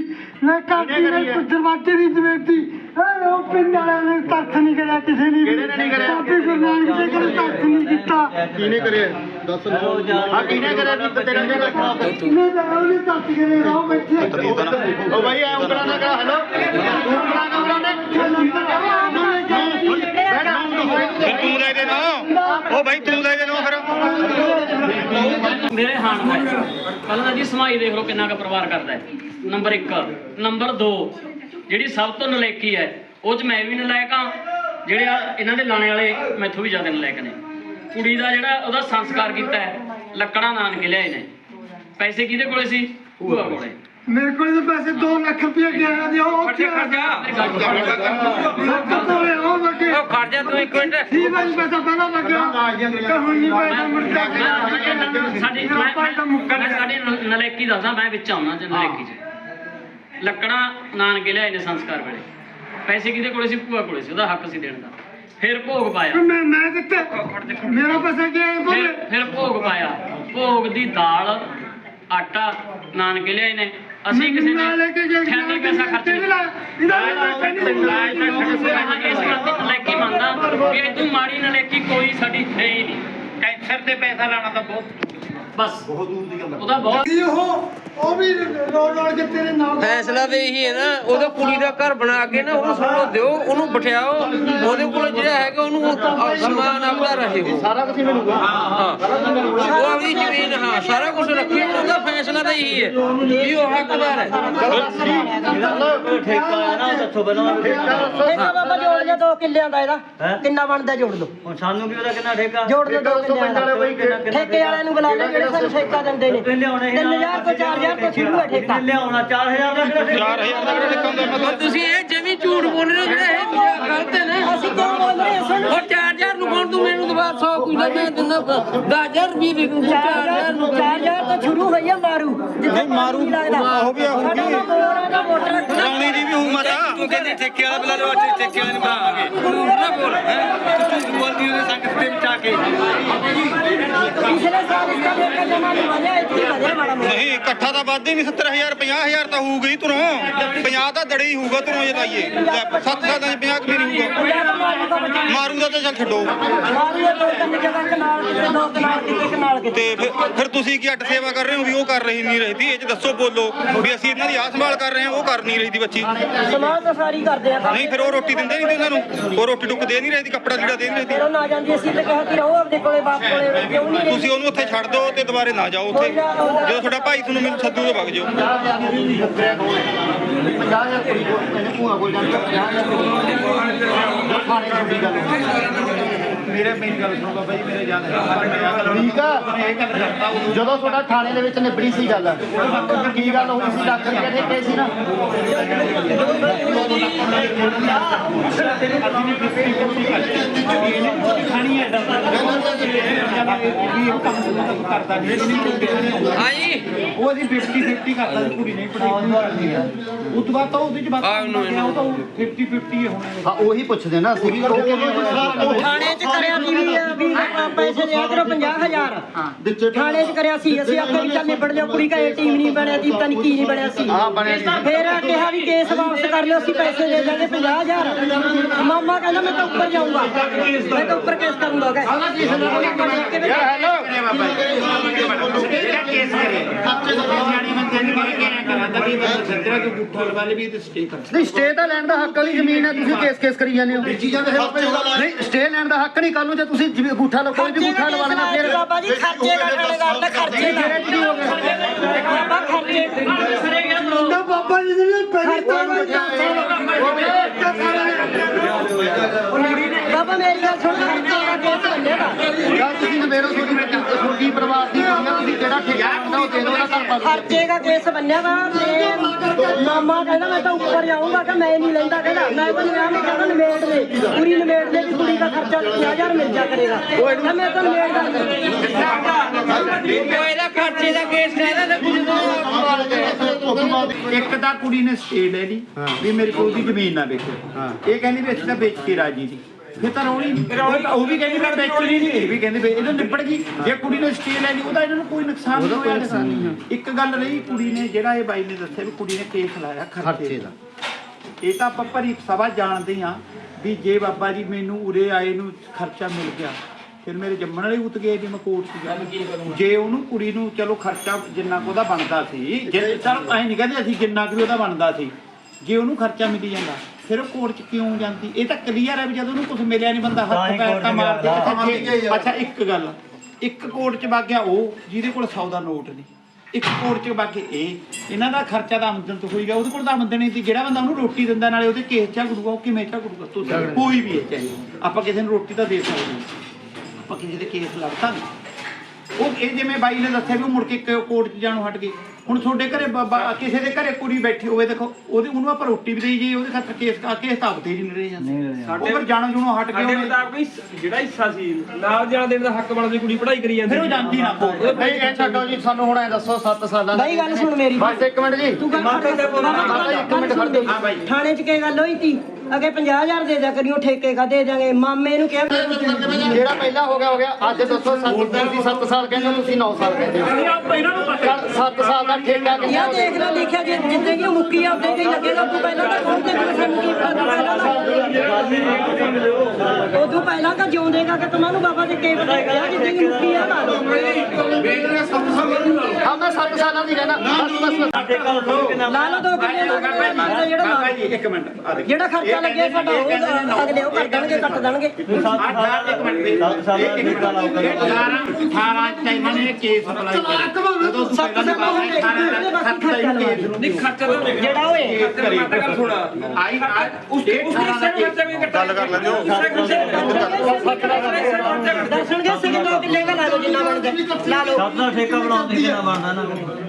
ਮੈਂ ਕਰਦੀ ਕਿਹਨੇ ਕਰੀ ਨੇ ਹੈ? ਦਰਵਾਜ਼ੇ ਦੀ ਜ਼ਮੀਨ ਦੀ ਐ ਉਹ ਪਿੰਡ ਵਾਲਿਆਂ ਨੇ ਤੱਕ ਨਹੀਂ ਕਰਿਆ ਕਿਸੇ ਨੇ ਵੀ। ਕਿਹੜੇ ਨੇ ਨਹੀਂ ਕਰਿਆ? ਬਾਬੇ ਗੁਰੂ ਨਾਨਕ ਦੇ ਕੋਲ ਤੱਕ ਨਹੀਂ ਕੀਤਾ। ਕਿਹਨੇ ਕਰਿਆ? ਦੱਸ ਹਾਂ ਕਿਹਨੇ ਕਰਿਆ ਵੀ ਤੇਰਾ ਜਿਹੜਾ ਮੈਂ ਤਾਂ ਉਹਨੇ ਤੱਕ ਕਰੇ ਰਹੋ ਬੈਠੇ। ਉਹ ਬਾਈ ਐ ਉਂਗਲਾਂ ਨਾ ਕਰਾ ਹੈਲੋ ਤੂੰ ਉਂਗਲਾਂ ਨਾ ਕਰਾ ਫਿਰ ਤੂੰ ਲੈ ਦੇ ਨਾ ਉਹ ਬਾਈ, ਤੂੰ ਲੈ ਦੇ ਫਿਰ। ਮੇਰੇ ਹਾਣ ਹੈ। ਪਹਿਲਾਂ ਤਾਂ ਜੀ ਸਮਾਈ ਦੇਖ ਲਓ ਕਿੰਨਾ ਕੁ ਪਰਿਵਾਰ ਕਰਦਾ ਹੈ। ਨੰਬਰ 1 ਨੰਬਰ 2 ਜਿਹੜੀ ਸਭ ਤੋਂ ਨਲੇਕੀ ਹੈ, ਉਹ ਚ ਮੈਂ ਵੀ ਨਲਾਇਕ ਹਾਂ। ਜਿਹੜੇ ਆ ਇਹਨਾਂ ਦੇ ਲਾਣੇ ਵਾਲੇ ਮੈਥੋਂ ਵੀ ਜ਼ਿਆਦਾ ਨਲਾਇਕ ਨੇ। ਕੁੜੀ ਦਾ ਜਿਹੜਾ ਉਹਦਾ ਸੰਸਕਾਰ ਕੀਤਾ ਹੈ, ਲੱਕੜਾਂ ਨਾਨਕੇ ਲਿਆਏ ਨੇ। ਪੈਸੇ ਕਿਹਦੇ ਕੋਲੇ ਸੀ? ਭੂਆ ਕੋਲੇ। ਮੇਰੇ ਕੋਲ ਤਾਂ ਪੈਸੇ 2 ਲੱਖ ਰੁਪਏ ਗਿਆ ਦੀ ਉਹ ਉੱਥੇ ਆ ਗਿਆ ਕੋਲੇ ਉਹ ਲੱਗੇ। ਉਹ ਖੜ ਜਾ ਤੂੰ ਇੱਕ ਮਿੰਟ। ਸੀ ਵਾਲੀ ਪੈਸਾ ਪਹਿਲਾਂ ਲੱਗਾ ਕਿ ਹੁਣ ਨਹੀਂ ਪੈਸਾ ਮੁੜਦਾ ਸਾਡੀ ਮੈਂ- ਮੈਂ ਸਾਡੀ ਨ- ਨਲਾਇਕੀ ਦੱਸਦਾ ਮੈਂ ਵਿੱਚ ਆਉਣਾ ਜੇ ਨਲਾਇਕੀ ਚ। ਲੱਕੜਾਂ ਨਾਨਕੇ ਲਿਆਏ ਨੇ ਸੰਸਕਾਰ ਵੇਲੇ। ਪੈਸੇ ਕਿਹਦੇ ਕੋਲੇ ਸੀ? ਭੂਆ ਕੋਲੇ ਸੀ ਉਹਦਾ ਹੱਕ ਸੀ ਦੇਣ ਦਾ। ਫਿਰ ਭੋਗ ਪਾਇਆ। ਮੈਂ ਮੈਂ ਦਿੱਤੇ। ਮੇਰਾ ਪੈਸਾ ਗਿਆ ਫਿਰ ਭੋਗ ਪਾਇਆ। ਭੋਗ ਦੀ ਦਾਲ ਆਟਾ ਨਾਨਕੇ ਲਿਆਏ ਨੇ। ਅਸੀਂ ਕਿਸੇ ਨੇ ਲੈ ਕੇ ਗਏ ਠਿਆਨੇ ਪੈਸਾ ਖਰਚ ਨਹੀਂ ਇਹਦਾ ਪੈਸਾ ਨਹੀਂ ਮੈਂ ਇਸ ਦੀ ਨਲਾਇਕੀ ਮੰਨਦਾ ਕਿ ਇਦੋਂ ਮਾੜੀ ਨਲਾਇਕੀ ਕੋਈ ਸਾਡੀ ਹੈ ਹੀ ਨਹੀਂ। ਕੈਂਸਰ ਤੇ ਪੈਸਾ ਲਾਣਾ ਤਾਂ ਬਹੁਤ ਬਸ। ਬਹੁਤ ਦੂਰ ਦੀ ਗੱਲ ਉਹਦਾ ਬਹੁਤ ਕੀ ਉਹ? ਉਹ ਵੀ ਰੋੜ ਰੋੜ ਕੇ ਤੇਰੇ ਨਾਲ ਫੈਸਲਾ ਤੇ ਇਹੀ ਹੈ ਨਾ ਉਹਦਾ ਕੁੜੀ ਦਾ ਘਰ ਬਣਾ ਕੇ ਨਾ ਉਹਨੂੰ ਸੁਣੋ ਦਿਓ ਉਹਨੂੰ ਬਿਠਾਓ ਉਹਦੇ ਕੋਲ ਜਿਹੜਾ ਹੈਗਾ ਉਹਨੂੰ ਉਹ ਸਮਾਨ ਆਪਦਾ ਰਹੇ ਸਾਰਾ ਕੁਝ ਮਿਲੂਗਾ। ਹਾਂ। ਉਹ ਹਾਂ ਸਾਰਾ ਕੁਝ ਰੱਖੀ ਉਹਦਾ ਫੈਸਲਾ ਤਾਂ ਇਹੀ ਹੈ ਵੀ ਉਹ ਹੱਕਦਾਰ ਹੈ ਠੇਕਾ ਹੈ। ਨਾ ਉਹ ਦੱਸੋ ਪਹਿਲਾਂ ਵੀ ਠੇਕਾ ਠੇਕਾ ਬਾਬਾ ਜੋੜ ਲਿਆ 2 ਕਿੱਲਿਆਂ ਦਾ ਇਹਦਾ? ਕਿੰਨਾ ਬਣਦਾ ਜੋੜ ਲਓ ਹੁਣ ਸਾਨੂੰ ਕੀ ਪਤਾ ਕਿੰਨਾ ਠੇਕਾ? ਜੋੜ ਲਓ 2 ਠੇਕਾ ਦੱਸੋ ਕਿੱਲਿਆਂ ਦਾ। ਕਿ- ਠੇਕੇ ਵਾਲਿਆਂ ਨੂੰ ਬੁਲਾ ਲੈ ਜਿਹੜੇ ਸਾਨੂੰ ਠੇਕਾ ਦਿੰਦੇ ਨੇ। ਕਿੰਨੇ ਲਿਆਉਣੇ ਸੀ 3000 ਤੋਂ 4000 ਤੋਂ ਸ਼ੁਰੂ ਹੈ ਠੇਕਾ। ਲਿਆਉਣਾ 4000 ਦਾ ਕਿਹੜਾ ਠੇਕਾ? 4000 ਦਾ ਕਿਹੜਾ ਠੇਕਾ ਹੁੰਦਾ? ਤੁਸੀਂ ਇਹ ਜਮੀ ਝੂਠ ਬੋਲ ਰਹੇ ਹੋ ਜਿਹੜਾ ਇਹ ਗਲਤ ਹੈ ਨਾ। ਅਸੀਂ ਕਿਉਂ ਬੋਲ ਰਹੇ ਹਾਂ? ਸਾਨੂੰ ਉਹ 4000 ਨੂੰ ਕੌਣ ਤੂੰ ਮੈਨੂੰ ਦਵਾ 100 ਕੁਝ ਦਾ ਮੈਂ ਦਿੰਦਾ 10000 ਰੁਪਏ ਦੇ ਦੂੰ 4000 ਨੂੰ। 4000 ਤੋਂ ਸ਼ੁਰੂ ਹੋਈ ਹੈ ਮਾਰੂ। ਜਿੱਥੇ ਮਾਰੂ ਲੱਗਦਾ। ਉਹ ਵੀ ਆਉਂਗੀ ਸਾਡਾ ਬੋਰਾਂ ਦਾ ਵੀ ਹੂੰ ਮਾਤਾ ਤੂੰ ਕਹਿੰਦੀ ਠੇਕੇ ਵਾਲਾ ਬੁਲਾ ਲਓ ਅੱਜ ਠੇਕੇ ਵਾਲੇ ਨੂੰ ਬੁਲਾਵਾਂਗੇ। ਝੂਠ ਨਾ ਬੋਲ ਤੂੰ ਬੋਲਦੀ ਉਹਦੇ ਸੰਗਤ ਦੇ ਵਿੱਚ ਆ ਕੇ। ਪਿਛਲੇ ਸਾਲ ਇਸ ਦਾ ਠੇਕਾ ਜਮਾ ਨਹੀਂ ਵਧਿਆ ਇਤਨੀ ਵਧਿਆ ਮਾੜਾ ਮੋਟਾ? ਨਹੀਂ ਇਕੱਠਾ ਤਾਂ ਵੱਧ ਹੀ ਨਹੀਂ 70000 50000 ਤਾਂ ਹੋਊਗਾ ਹੀ ਤੁਰੋਂ। 50 ਤਾਂ ਦੜੇ ਹੀ ਹੋਊਗਾ ਤੁਰੋਂ ਜੇ ਲਾਈਏ। 7 ਸਾਲਾਂ 'ਚ 50 ਕਿ ਨਹੀਂ ਹੋਊਗਾ। ਮਾਰੂ ਦਾ ਦਾ ਤਾਂ ਚੱਲ ਛੱਡੋ। ਮਾਰੂ ਦਾ ਦੋ ਤਿੰਨ ਜਗ੍ਹਾ ਕਨਾਲ ਕਿਤੇ ਦੋ ਕਨਾਲ ਕਿਤੇ ਕਨਾਲ ਕਿਤੇ। ਤੇ ਫਿਰ ਤੁਸੀਂ ਕੀ ਅੱਡ ਸੇਵਾ ਕਰ ਰਹੇ ਹੋ ਵੀ ਉਹ ਕਰ ਰਹੀ ਨਹੀਂ ਰਹੀ? ਇਹ ਚ ਦੱਸੋ ਬੋਲੋ ਵੀ ਅਸੀਂ ਇਹਨਾਂ ਦੀ ਆਹ ਸੰਭਾਲ ਕਰ ਰਹੇ ਹਾਂ ਉਹ ਕਰ ਨਹੀਂ ਰਹੀ ਦੀ ਬੱਚੀ। ਸਮਾਜ ਤਾਂ ਸਾਰੀ ਕਰਦੇ ਆ। ਨਹੀਂ ਫਿਰ ਉਹ ਰੋਟੀ ਦਿੰਦੇ ਨਹੀਂ ਤੇ ਉਹਨਾਂ ਨੂੰ। ਉਹ ਰੋਟੀ ਟੁੱਕ ਦੇ ਨਹੀਂ ਰਹੀ ਦੀ ਕੱਪੜਾ ਲੀੜਾ ਦੇ ਨਹੀਂ ਰਹੀ ਉਹ ਨਾ ਜਾਂਦੀ ਅਸੀਂ ਤੇ ਕਿਹਾ ਕਿ ਰਹੋ ਆਪਦੇ ਕੋਲੇ ਬਾਪ ਕੋਲੇ ਕਿਉਂ ਨਹੀਂ ਤੁਸੀਂ ਉਹਨੂੰ ਉੱਥੇ ਛੱਡ ਦਿਓ ਤੇ ਦੁਬਾਰੇ ਨਾ ਜਾਓ ਉੱਥੇ ਜਦੋਂ ਤੁਹਾਡਾ ਭਾਈ ਤੁਹਾਨੂੰ ਮੈਨੂੰ ਸੱਦੂ ਤੇ ਵਗ ਜਾਓ 50000 ਕੁੜੀ ਕੋਲ ਇਹਨੇ ਭੂਆ ਕੋਲ ਜਾਂਦਾ 50000 ਥਾਣੇ ਦੀ ਵੱਡੀ ਗੱਲ ਮੇਰੇ ਮੇਰੀ ਗੱਲ ਸੁਣੋ ਬਾਬਾ ਜੀ ਮੇਰੇ ਜਾਨ ਠੀਕ ਆ। ਜਦੋਂ ਤੁਹਾਡਾ ਥਾਣੇ ਦੇ ਵਿੱਚ ਨਿਬੜੀ ਸੀ ਗੱਲ ਕੀ ਗੱਲ ਹੋਈ ਸੀ? ਲੱਖ ਰੁਪਏ ਠੇਕੇ ਸੀ ਨਾ? ਹਾਂਜੀ। ਉਹ ਅਸੀਂ 50 50 ਕਰਤਾ ਸੀ ਕੁੜੀ ਨਹੀਂ ਪੜਾਈ ਉਸ ਤੋਂ ਬਾਅਦ ਤਾਂ ਉਹਦੇ ਚ ਬਾਤ ਨੂੰ ਉਹ ਤਾਂ 50 50 ਹੋਣੇ ਹਾਂ ਉਹੀ ਪੁੱਛਦੇ ਨਾ ਅਸੀਂ। ਵੀ ਉਹ ਕਹਿੰਦੇ ਥਾਣੇ 'ਚ ਕਰਿਆ ਸੀ ਵੀ ਅਹ ਵੀ ਪੈਸੇ ਦਿਆ ਕਰੋ 50000 ਵਿੱਚੇ ਥਾਣੇ 'ਚ ਕਰਿਆ ਸੀ ਅਸੀਂ ਆਖਿਆ ਵੀ ਚੱਲ ਨਿਬੜ ਜਾ ਕੁੜੀ ਕਾ ਟੀਮ ਨਹੀਂ ਬਣਿਆ ਦੀ ਪਤਾ ਨਹੀਂ ਕੀ ਨਹੀਂ ਬਣਿਆ ਸੀ। ਹਾਂ, ਬਣਿਆ ਸੀ। ਫਿਰ ਕਿਹਾ ਵੀ ਕੇਸ ਵਾਪਸ ਕਰ ਲਿਓ ਅਸੀਂ ਪੈਸੇ ਦੇ ਦਾਂਗੇ 50000 ਮਾਮਾ ਕਹਿੰਦਾ ਮੈਂ ਤਾਂ ਉੱਪਰ ਜਾਊਂਗਾ। ਮੈਂ ਤਾਂ ਉੱਪਰ ਕੇਸ ਕਰੂੰਗਾ ਕਹੇ। ਹੈਲੋ ਜਿਹੜਾ ਕੇਸ ਕਰੇ। ਸਿਆਣੀ ਬੰਦੇ ਨੇ ਕਹਿ ਕੇ ਕਰਾਂਦਾ ਵੀ ਬੰਦਾ ਸੰਤਰਾ ਤੋਂ ਗੁੱਠਾ ਲਵਾ ਲੇ ਵੀ ਤੇ ਸਟੇ ਕਰ ਨਹੀਂ ਸਟੇ ਤਾਂ ਲੈਣ ਦਾ ਹੱਕ ਵਾਲੀ ਜ਼ਮੀਨ ਹੈ ਤੁਸੀਂ ਕੇਸ ਕੇਸ ਕਰੀ ਜਾਂਦੇ ਹੋ। ਨਹੀਂ ਸਟੇ ਲੈਣ ਦਾ ਹੱਕ ਨਹੀਂ ਕੱਲ ਨੂੰ ਜੇ ਤੁਸੀਂ ਜਿਵੇਂ ਅੰਗੂਠਾ ਲਓ ਕੋਈ ਵੀ ਅੰਗੂਠਾ ਲਵਾ ਲੈਣਾ ਫਿਰ ਬਾਬਾ ਜੀ? ਖਰਚੇ ਦਾ ਠਾਣੇਦਾਰ ਦਾ ਖਰਚੇ ਦਾ। ਗਾਰੰਟੀ ਹੋ ਬਾਬਾ ਖਰਚੇ ਨਾ ਬਾਬਾ ਜੀ ਨੇ ਪੈਸੇ ਬਾਬਾ ਮੇਰੀ ਗੱਲ ਸੁਣ ਖਰਚੇ ਦਾ ਕੇਸ ਬੰਨੇਗਾ ਜਾਂ ਤੁਸੀਂ ਨਵੇੜੋ ਤੁਹਾਡੀ ਬੇਟੀ ਤੁਹਾਡੀ ਪਰਿਵਾਰ ਦੀ ਕੁੜੀਆਂ ਤੁਸੀਂ ਜਿਹੜਾ ਠੇਕਾ ਹੁੰਦਾ ਉਹ ਦੇ ਦਿਓ ਉਹਦਾ ਘਰ ਪਾ ਲਓ ਖਰਚੇ ਦਾ ਕੇਸ ਬੰਨੇਗਾ ਤੇ ਮਾਮਾ ਕਹਿੰਦਾ ਮੈਂ ਤਾਂ ਉੱਪਰ ਜਾਊਂਗਾ ਕਿ ਮੈਂ ਨਹੀਂ ਲੈਂਦਾ ਕਹਿੰਦਾ ਮੈਂ ਤਾਂ ਨਿਆਮ ਨੂੰ ਕਹਿੰਦਾ ਨਿਮੇੜ ਲੈ ਪੂਰੀ ਨਿਮੇੜ ਲੈ ਕਿ ਕੁੜੀ ਦਾ ਖਰਚਾ 50000 ਮਿਲ ਜਾ ਕਰੇਗਾ। ਉਹ ਕਹਿੰਦਾ ਮੈਂ ਤਾਂ ਨਿਮੇੜ ਦਾ ਇਹਦਾ ਖਰਚੇ ਦਾ ਕੇਸ ਕਹਿੰਦਾ ਤੇ ਕੁਝ ਇੱਕ ਤਾਂ ਕੁੜੀ ਨੇ ਸਟੇ ਲੈ ਲਈ ਵੀ ਮੇਰੇ ਕੋਲ ਦੀ ਜ਼ਮੀਨ ਨਾ ਵੇਚੋ ਇਹ ਕਹਿੰਦੀ ਵੀ ਅਸੀਂ ਤਾਂ ਵੇਚ ਕੇ ਰਾਜੀ ਸੀ। ਫਿਰ ਤਾਂ ਰੋਣੀ ਉਹ- ਉਹ ਵੀ ਕਹਿੰਦੀ ਮੈਂ ਵੇਚਣੀ ਨਹੀਂ ਇਹ ਵੀ ਕਹਿੰਦੀ ਵੀ ਇਹਨਾਂ ਨਿਬੜ ਗਈ। ਜੇ ਕੁੜੀ ਨੇ ਸਟੇ ਲੈ ਲਈ ਉਹਦਾ ਇਹਨਾਂ ਨੂੰ ਕੋਈ ਨੁਕਸਾਨ ਨਹੀਂ ਹੋਇਆ ਇੱਕ ਗੱਲ ਰਹੀ ਕੁੜੀ ਨੇ ਜਿਹੜਾ ਇਹ ਬਾਈ ਨੇ ਦੱਸਿਆ ਵੀ ਕੁੜੀ ਨੇ ਕੇਸ ਲਾਇਆ ਖਰਚੇ ਦਾ। ਇਹ ਤਾਂ ਆਪਾਂ ਭਰੀ ਸਭਾ ਜਾਣਦੇ ਆ ਵੀ ਜੇ ਬਾਬਾ ਜੀ ਮੈਨੂੰ ਉਰੇ ਆਏ ਨੂੰ ਖਰਚਾ ਮਿਲ ਗਿਆ ਫਿਰ ਮੇਰੇ ਜੰਮਣ ਵਾਲੇ ਉਤ ਗਏ ਵੀ ਮੈਂ ਕੋਰਟ 'ਚ ਜਾ ਉਹਨੂੰ ਕੁੜੀ ਨੂੰ ਚਲੋ ਖਰਚਾ ਜਿੰਨਾ ਕੁ ਉਹਦਾ ਬਣਦਾ ਸੀ ਜੇ ਚਲ ਐਂ ਨਹੀਂ ਕਹਿੰਦੇ ਅਸੀਂ ਜਿੰਨਾ ਕੁ ਵੀ ਉਹਦਾ ਬਣਦਾ ਸੀ ਜੇ ਉਹਨੂੰ ਖਰਚਾ ਮਿਲੀ ਜਾਂਦਾ। ਫਿਰ ਉਹ ਕੋਰਟ 'ਚ ਕਿਉਂ ਜਾਂਦੀ? ਇਹ ਤਾਂ ਕਲੀਅਰ ਹੈ ਵੀ ਜਦੋਂ ਉਹਨੂੰ ਕੁਝ ਮਿਲਿਆ ਨਹੀਂ ਬੰਦਾ ਹੱਥ ਪੈਰ ਤਾਂ ਮਾਰ ਕੇ ਅੱਛਾ ਜੇ- ਅੱਛਾ ਇੱਕ ਗੱਲ। ਇੱਕ ਕੋਰਟ 'ਚ ਵਗ ਗਿਆ ਉਹ ਜਿਹਦੇ ਕੋਲ 100 ਦਾ ਨੋਟ ਨਹੀਂ ਇੱਕ ਕੋਰਟ 'ਚ ਵਗ ਇਹ। ਇਹਨਾਂ ਦਾ ਖਰਚਾ ਤਾਂ ਆਮਦਨ ਤੋਂ ਹੋਈ ਗਿਆ ਉਹਦੇ ਕੋਲ ਤਾਂ ਆਮਦਨ ਨਹੀਂ ਸੀ। ਜਿਹੜਾ ਬੰਦਾ ਉਹਨੂੰ ਰੋਟੀ ਦਿੰਦਾ ਨਾਲੇ ਉਹਦੇ ਕੇਸ ਝਗੜੂਗਾ ਉਹ ਕਿਵੇਂ ਝਗੜੂਗਾ ਤੁਸੀਂ ਕੋਈ ਵੀ ਹੈ ਚਾਹੇ। ਆਪਾਂ ਕਿਸੇ ਨੂੰ ਰੋਟੀ ਤਾਂ ਦੇ ਸਕਦੇ ਹਾਂ। ਆਪਾਂ ਕਿਸੇ ਦੇ ਕੇਸ ਲੜਤਾ ਨਹੀਂ ਉਹ ਇਹ ਜਿਵੇਂ ਬਾਈ ਨੇ ਦੱਸਿਆ ਵੀ ਉਹ ਮੁੜ ਕੇ ਕੋਰਟ 'ਚ ਜਾਣੋਂ ਹਟ ਗਏ ਹੁਣ ਤੁਹਾਡੇ ਘਰੇ ਬਾਬਾ ਕਿਸੇ ਦੇ ਘਰੇ ਕੁੜੀ ਬੈਠੀ ਹੋਵੇ ਦੇਖੋ ਉਹਦੇ ਉਹਨੂੰ ਆਪਾਂ ਰੋਟੀ ਵੀ ਦੇਈ ਜੀ ਉਹਦੇ ਖਾਤਰ ਕੇਸ ਕੇਸ ਤਾਂ ਆਪਦੇ ਹੀ ਨਹੀਂ ਰਹੇ ਜਾਂਦੇ। ਉਹ ਫਿਰ ਜਾਣੋ ਜੁਣੋ ਹਟ ਗਏ ਉਹਨੇ ਜਿਹੜਾ ਹਿੱਸਾ ਸੀ ਨਾਲ ਜਾਣ ਦੇਣ ਦਾ ਹੱਕ ਬਣਦਾ ਕੁੜੀ ਪੜ੍ਹਾਈ ਕਰੀ ਫਿਰ ਉਹ ਜਾਂਦੀ ਨਾ ਕੋਰਟ ਨਹੀਂ ਇਹ ਛੱਡੋ ਜੀ ਸਾਨੂੰ ਹੁਣ ਐ ਦੱਸੋ 7 ਸਾਲਾਂ ਬਾਈ ਗੱਲ ਸੁਣ ਮੇਰੀ। ਬਸ ਇੱਕ ਮਿੰਟ ਜੀ। ਤੂੰ ਗੱਲ ਮਾਤਾ ਇੱਕ ਮਿੰਟ ਖੜ ਬਾਈ। ਥਾਣੇ 'ਚ ਕੀ ਗੱਲ ਹੋਈ ਤੀ? ਅਗੇ 50000 ਦੇ ਦਿਆ ਕਰਿਓ ਠੇਕੇ ਕਾ ਦੇ ਦਿਆਂਗੇ। ਮਾਮੇ ਨੂੰ ਕਿਹਾ ਜਿਹੜਾ ਪਹਿਲਾਂ ਹੋ ਗਿਆ ਹੋ ਗਿਆ। ਅੱਜ ਦੱਸੋ 7 ਤੁਸੀਂ 7 ਸਾਲ ਕਹਿੰਦੇ ਤੁਸੀਂ 9 ਸਾਲ ਕਹਿੰਦੇ ਹੋ। 7 ਸਾਲ ਦਾ ਠੇਕਾ ਕਿੰਨਾ ਯਾ ਦੇਖ ਲਓ ਲਿਖਿਆ ਜੇ ਜਿੱਦਾਂ ਕਿ ਉਹ ਮੁੱਕੀ ਆ ਉੱਦਾਂ ਹੀ ਲੱਗੇਗਾ ਤੂੰ ਪਹਿਲਾਂ ਤਾਂ ਕੌਣ ਤੇ ਸਾਨੂੰ ਕੀ ਪਤਾ ਪਹਿਲਾਂ ਤਾਂ ਪਹਿਲਾਂ ਤਾਂ ਜਿਉਂਦੇਗਾ ਕਿ ਤੁਹਾਨੂੰ ਬਾਬਾ ਦੇ ਕੇ ਬਤਾਇਆ ਜਿੱਦਾਂ ਕਿ ਮੁੱਕੀ ਆ ਲਾ ਲਓ ਹਾਂ ਮੈਂ 7 ਸਾਲਾਂ ਦੀ ਕਹਿੰਦਾ ਬਸ ਬਸ ਬਸ ਲਾ ਲਓ। ਦੋ ਦਾ ਜਿਹੜਾ ਲਾ ਦੇਖੋ ਖਰਚਾ ਲੱਗਿਆ ਸਾਡਾ ਉਹ ਅਗਲੇ ਉਹ ਕਰ ਦੇਣਗੇ ਕੱਟ ਦੇਣਗੇ। ਇੱਕ ਮਿੰਟ। ਇੱਕ ਮਿੰਟ 18 18 ਚ ਇਹਨਾਂ ਨੇ ਕੇਸ ਅਪਲਾਈ ਕਰਿਆ ਉਦੋਂ ਸੱਤ ਬਾਤ ਹੈ 18 ਸੱਤ ਦਾ ਹੀ ਕੇਸ ਨੂੰ ਨਹੀਂ ਖਰਚਾ ਤਾਂ ਜਿਹੜਾ ਹੋਏ ਕਰੀ ਆਈ ਉਸ ਉਸ ਖਰਚਾ ਵੀ ਗੱਲ ਕਰ ਲੈਂਦੇ ਹੋ। ਦੱਸਣਗੇ ਸਿੰਘ ਦੋ ਕਿੱਲੇ ਦਾ ਲਾ ਲਓ ਜਿੰਨਾ ਬਣਦਾ ਲਾ ਲਓ। ਸਭ ਦਾ ਠੇਕਾ ਬਣਾਉਂਦੇ ਕਿੰਨਾ ਬਣਦਾ ਨਾ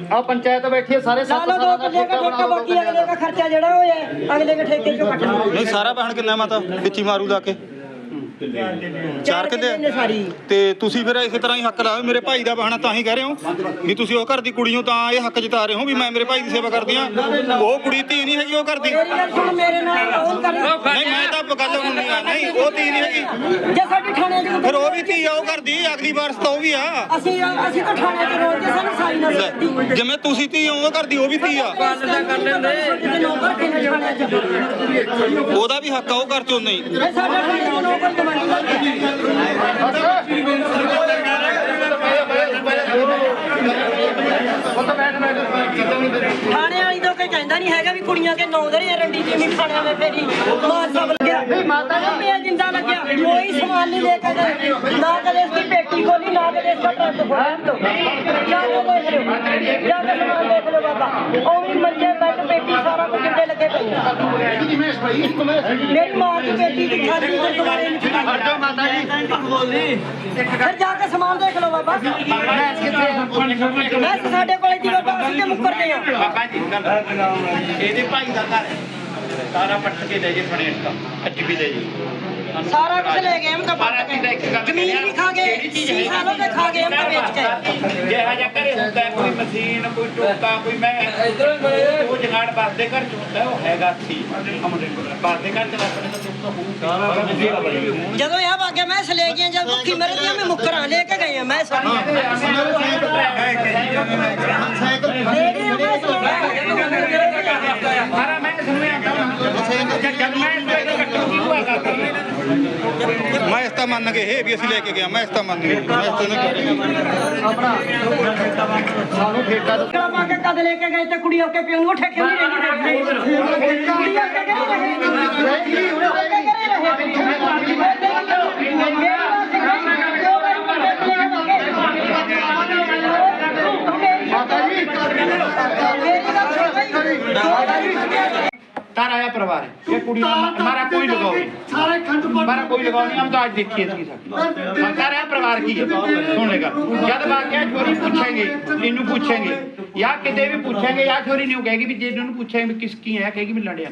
ਆ ਪੰਚਾਇਤ ਬੈਠੀ ਹੈ ਸਾਰੇ ਲਾ 7 ਲਓ ਦੋ ਸਾਲਾਂ ਦਾ ਕਿੱਲੇ ਦਾ ਠੇਕਾ ਬਾਕੀ ਅਗਲੇ ਦਾ ਖਰਚਾ ਜਿਹੜਾ ਹੋਇਆ ਅਗਲੇ ਦੇ ਠੇਕੇ ਚੋਂ ਕੱਟ ਲਓ ਨਹੀਂ ਸਾਰਾ ਬਹਿਣ ਕਿੰਨਾ ਮਾਤਾ? ਵਿੱਚੀ ਮਾਰੂ ਲਾ ਕੇ। ਚਾਰ ਕਿੱਲੇ। ਨੇ ਸਾਰੀ। ਤੇ ਤੁਸੀਂ ਫਿਰ ਇਸੇ ਤਰ੍ਹਾਂ ਹੀ ਹੱਕ ਲਾਓ ਮੇਰੇ ਭਾਈ ਦਾ ਬਹਾਨਾ ਤਾਂ ਹੀ ਕਹਿ ਰਹੇ ਹੋ ਵੀ ਤੁਸੀਂ ਉਹ ਘਰ ਦੀ ਕੁੜੀ ਨੂੰ ਤਾਂ ਇਹ ਹੱਕ ਜਤਾ ਰਹੇ ਹੋ ਵੀ ਮੈਂ ਮੇਰੇ ਭਾਈ ਦੀ ਸੇਵਾ ਕਰਦੀ ਆ ਉਹ ਕੁੜੀ ਧੀ ਨਹੀਂ ਹੈਗੀ ਉਹ ਘਰ ਦੀ। ਮੇਰੀ ਗੱਲ ਸੁਣ ਮੇਰੇ ਨਾਲ ਉਹ ਕਰ ਨਹੀਂ ਮੈਂ ਤਾਂ ਗੱਲ ਨਹੀਂ ਆ ਨਹੀਂ ਉਹ ਧੀ ਨਹੀਂ ਹੈਗੀ। ਜੇ ਸਾਡੀ ਥਾਣੇ ਦੇ ਫਿਰ ਉਹ ਵੀ ਧੀ ਆ ਉਹ ਘਰ ਦੀ ਅਗਲੀ ਵਾਰਸ ਤਾਂ ਉਹ ਵੀ ਆ। ਅਸੀਂ ਅਸੀਂ ਤਾਂ ਥਾਣੇ ਤੇ ਰੋਜ਼ ਜੇ ਸਾਨੂੰ ਸਾਈ ਨਾ ਲੈ, ਦਿੱਤੀ ਜਿਵੇਂ ਤੁਸੀਂ ਧੀ ਹੋ ਉਹ ਘਰ ਦੀ ਉਹ ਵੀ ਧੀ ਆ। ਗੱਲ ਕਰ ਲੈਂਦੇ। ਉਹਦਾ ਵੀ ਹੱਕ ਆ ਉਹ ਘਰ ਚੋਂ ਨਹੀਂ। ਥਾਣੇ ਦਾ ਵਾਲੀ ਤੋਂ ਕੋਈ ਕਹਿੰਦਾ ਨਹੀਂ ਹੈਗਾ ਵੀ ਕੁੜੀਆਂ ਕੇ ਨੇ ਰੰਡੀ ਦੀ ਨਹੀਂ ਖਾਣਿਆਂ ਦੇ ਫੇਰੀ ਮਾਰ ਸਭ ਲੱਗਿਆ। ਨਹੀਂ ਮਾਤਾ ਜੀ। ਪਿਆ ਜਿੰਦਾ ਲੱਗਿਆ। ਕੋਈ ਸਮਾਨ ਨਹੀਂ ਲੈ ਕੇ ਗਏ। ਨਾ ਕਦੇ ਇਸकी ਪੇਟੀ ਖੋਲੀ ਨਾ ਕਦੇ ਇਸका ਟਰੱਕ ਖੋਲਿਆ। ਤੋਂ ਜਾ ਕੇ ਦੇਖ ਲਿਓ। ਜਾ ਕੇ ਸਮਾਨ ਦੇਖ ਲਿਓ ਬਾਬਾ। ਉਹ ਵੀ ਮੰਜੇ ਬੈੱਡ ਪੇਟੀ ਸਾਰਾ ਕੁਝ ਜਿੰਦੇ ਲੱਗੇ ਪਏ ਆ। ਮੇਰੀ ਮਾਂ ਦੀ ਬੇਟੀ ਦੀ ਖਾਲੀ ਗੁਰਦੁਆਰੇ ਵਿੱਚ ਹਟ ਜਾਓ ਮਾਤਾ ਜੀ। ਫਿਰ ਜਾ ਕੇ ਸਮਾਨ ਦੇਖ ਲਓ ਬਾਬਾ। ਮੈਂ ਸਾਡੇ ਕੋਲੇ ਦੀ ਬਾਬਾ ਅਸੀਂ ਤੇ ਮੁੱਕਰਦੇ ਆ? ਬਾਬਾ ਜੀ ਇਹਦੇ ਭਾਈ ਦਾ ਘਰ ਹੈ। ਸਾਰਾ ਪੱਟ ਕੇ ਲੈ ਜੇ ਫਣੇ ਦਾ ਅੱਜ ਵੀ ਲੈ ਜੀ। ਸਾਰਾ ਕੁਝ ਲੈ ਗਏ ਹਮ ਤਾਂ ਇੱਕ ਗੱਲ ਜ਼ਮੀਨ ਵੀ ਖਾ ਗਏ ਕਿਹੜੀ ਚੀਜ਼ ਸੀ ਹੈ? ਸਾਲੋਂ ਤੇ ਖਾ ਗਏ ਹਮ ਤਾਂ ਵੇਚ ਕੇ ਜਿਹੜਾ ਜਿਹਾ ਘਰੇ ਹੁੰਦਾ ਕੋਈ ਮਸ਼ੀਨ ਕੋਈ ਟੋਕਾ ਕੋਈ ਮੈਂ ਕਾਰਡ ਬਸ ਦੇ ਘਰ ਚ ਹੁੰਦਾ ਉਹ ਹੈਗਾ ਸੀ। ਬਸ ਦੇ ਘਰ ਚ ਆਪਣੇ ਤੋਂ ਦੁੱਖ ਹੋਊਗਾ ਜਦੋਂ ਇਹ ਵਾਕਿਆ ਮੈਂ ਸਲੇ ਗਿਆ ਜਦ ਭੁੱਖੀ ਮਰਦੀਆਂ ਮੈਂ ਮੁੱਕਰਾਂ ਲੈ ਕੇ ਗਈ ਮੈਂ ਸਾਰੀ ਸਾਈਕਲ ਮੈਂ ਸੁਣਿਆ। ਜਦ ਮੈਂ ਕੱਟੂ ਕੀ ਹੋਇਆ ਕਰਦਾ? ਮੈਂ ਇਸ ਤਾਂ ਮੰਨ ਗਏ ਇਹ ਵੀ ਅਸੀਂ ਲੈ ਕੇ ਗਿਆ, ਮੈਂ ਇਸ ਤਾਂ ਮੰਨ ਗਏ ਮੈਂ ਇਸ ਤਾਂ ਸਾਨੂੰ ਠੇਕਾ ਦਿੱਤਾ ਕਿਹੜਾ ਕੇ ਕਦ ਲੈ ਕੇ ਗਏ ਤੇ ਕੁੜੀ ਓਕੇ ਪਿਓ ਨੂੰ ਠੇਕੇ ਨਹੀਂ ਰਹਿੰਦੀ ਕੁੜੀ ਹੋ ਕੇ ਕਿਹੜੇ तारा आया परिवार है ये कुड़ी हमारा कोई लगाव नहीं सारे खंड पर हमारा कोई लगाव नहीं हम तो आज देखिए इसकी सब तारा परिवार की है सुन लेगा जब वाकया छोरी पूछेंगे इनू पूछेंगे या कितने भी पूछेंगे या छोरी नहीं कहेगी भी जे इन्होंने पूछेंगे किसकी है कहेगी भी लड़िया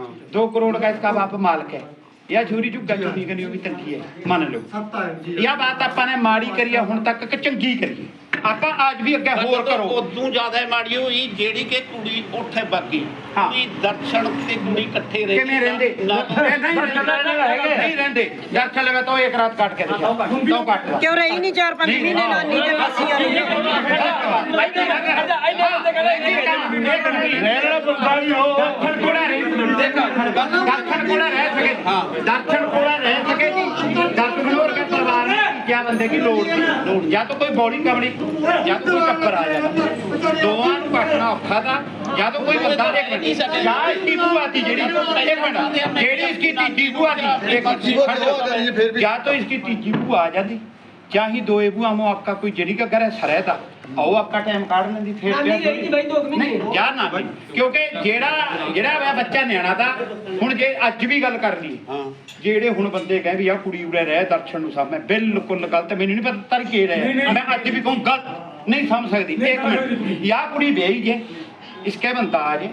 दो दो करोड़ का इसका बाप मालिक है या झूरी झुग्गा चुनी करनी होगी तंगी है मान लो यह बात ਆਪਾਂ ਨੇ ਮਾੜੀ ਕਰੀ ਆ ਹੁਣ ਤੱਕ ਕਿ ਚੰਗੀ ਕਰੀ ਆਪਾਂ ਅੱਜ ਵੀ ਅੱਗੇ ਹੋਰ ਕਰੋ। ਉਦੋਂ ਜ਼ਿਆਦਾ ਮਾੜੀ ਹੋਈ ਜਿਹੜੀ ਕਿ ਕੁੜੀ ਉੱਥੇ ਬਾਕੀ। ਕੁੜੀ ਦਰਸ਼ਨ ਤੇ ਕੁੜੀ ਇਕੱਠੇ ਰਹਿ ਕਿਵੇਂ ਰਹਿੰਦੇ? ਨਹੀਂ ਰਹਿੰਦੇ ਦਰਸ਼ਨ ਲਵੇ ਤਾਂ ਇੱਕ ਰਾਤ ਕੱਟ ਕੇ ਦੇਖਿਆ। ਦੋ ਕੱਟ ਕਿਉਂ ਰਹੀ ਨਹੀਂ 4-5 ਮਹੀਨੇ ਨਾਨੀ ਤੇ ਮਾਸੀਆਂ ਰਹੀ ਦਰਸ਼ਨ ਕੋਲਾ ਰਹਿ ਸਕੇ। ਦਰਸ਼ਨ ਕੋਲਾ ਰਹਿ ਸਕੇ। ਜੀ ਦਰਸ਼ਨ ਹੋਰ ਕੇ ਪਰਿਵਾਰ ਨੂੰ ਕਿਆ क्या बंदे की लोड लोड या तो कोई बॉडी कमड़ी या तो कोई टप्पर आ जाता ਦੋਵਾਂ ਨੂੰ ਕੱਟਣਾ ਔਖਾ ਦਾ ਜਾਂ ਤਾਂ ਕੋਈ ਬੰਦਾ ਇੱਕ ਮਿੰਟ ਜਾਂ ਇਸकी ਭੂਆ ਦੀ ਜਿਹੜੀ ਇੱਕ ਮਿੰਟ ਜਿਹੜੀ ਇਸकी ਤੀਜੀ ਬੂਆ ਦੀ ਇੱਕ ਮਿੰਟ ਜਾਂ ਤਾਂ ਇਸकी ਤੀਜੀ ਭੂਆ ਆ ਜਾਂਦੀ ਜਾਂ ਹੀ ਦੋਏ ਭੂਆ ਮੋ ਆਪਕਾ ਕੋਈ ਜਿਹੜੀ ਕਾ ਘਰ ਹੈ ਸਰਹਿ ਦਾ ਆਓ ਆਪਕਾ ਟਾਈਮ ਕੱਢ ਲੈਂਦੀ ਫੇਰ ਨਾਨੀ ਜੀ ਬਾਈ ਦੋ ਕੁ ਮਹੀਨੇ ਨਹੀਂ ਯਾਰ ਨਾ ਜੀ ਕਿਉਂਕਿ ਜਿਹੜਾ ਜਿਹੜਾ ਹੋਇਆ ਬੱਚਾ ਨਿਆਣਾ ਦਾ ਹੁਣ ਜੇ ਅੱਜ ਵੀ ਗੱਲ ਕਰ ਲਈ ਜਿਹੜੇ ਹੁਣ ਬੰਦੇ ਕਹੇ ਵੀ ਆ ਕੁੜੀ ਉਰੇ ਰਹਿ ਦਰਸ਼ਨ ਨੂੰ ਸਾਹਮਣੇ ਬਿਲਕੁਲ ਗਲਤ ਮੈਨੂੰ ਨਹੀਂ ਪਤਾ ਤਰ ਕੀ ਰਹੇ। ਮੈਂ ਅੱਜ ਵੀ ਕਹੂੰ ਗਲਤ ਨਹੀਂ ਸਮਝ ਸਕਦੀ। ਇੱਕ ਮਿੰਟ। ਯਾ ਕੁੜੀ ਵਿਆਹੀ ਜੇ ਇਸਕੇ ਬੰਦਾ ਆ ਜੇ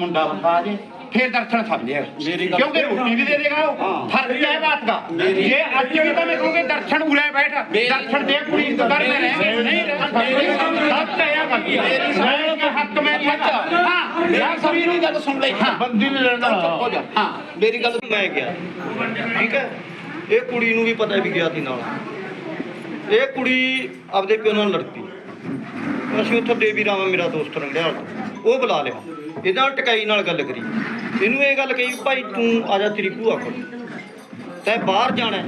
ਮੁੰਡਾ ਬੰਦਾ ਆ ਜੇ। फिर दर्शन सब लिया क्योंकि रोटी भी दे देगा वो फर्क क्या है बात का ये आज भी तो मैं कहूँगी दर्शन उड़े बैठ दर्शन दे कुड़ी तो घर में रहे नहीं रह सकते है या गलती है मैं इसके हक में नहीं हक हाँ मेरा सभी नहीं गल सुन ले हाँ बंदी नहीं रहना हो जा हाँ ਮੇਰੀ ਗੱਲ ਮੈਂ ਗਿਆ ਠੀਕ ਹੈ ਇਹ ਕੁੜੀ ਨੂੰ ਵੀ ਪਤਾ ਵੀ ਗਿਆ ਸੀ ਨਾਲ ਇਹ ਕੁੜੀ ਆਪਦੇ ਪਿਓ ਨਾਲ ਲੜਦੀ ਅਸੀਂ ਉੱਥੋਂ ਦੇਵੀ ਰਾਮ ਮੇਰਾ ਦੋਸਤ ਰੰਗਿਆ ਉਹ ਬੁਲਾ ਲਿਆ ਇਹਦੇ ਨਾਲ ਟਕਾਈ ਨਾਲ ਗੱਲ ਕਰੀ ਇਹਨੂੰ ਇਹ ਗੱਲ ਕਹੀ ਭਾਈ ਤੂੰ ਆ ਜਾ ਤੇਰੀ ਭੂਆ ਕੋਲ। ਤੈਂ ਬਾਹਰ ਜਾਣਾ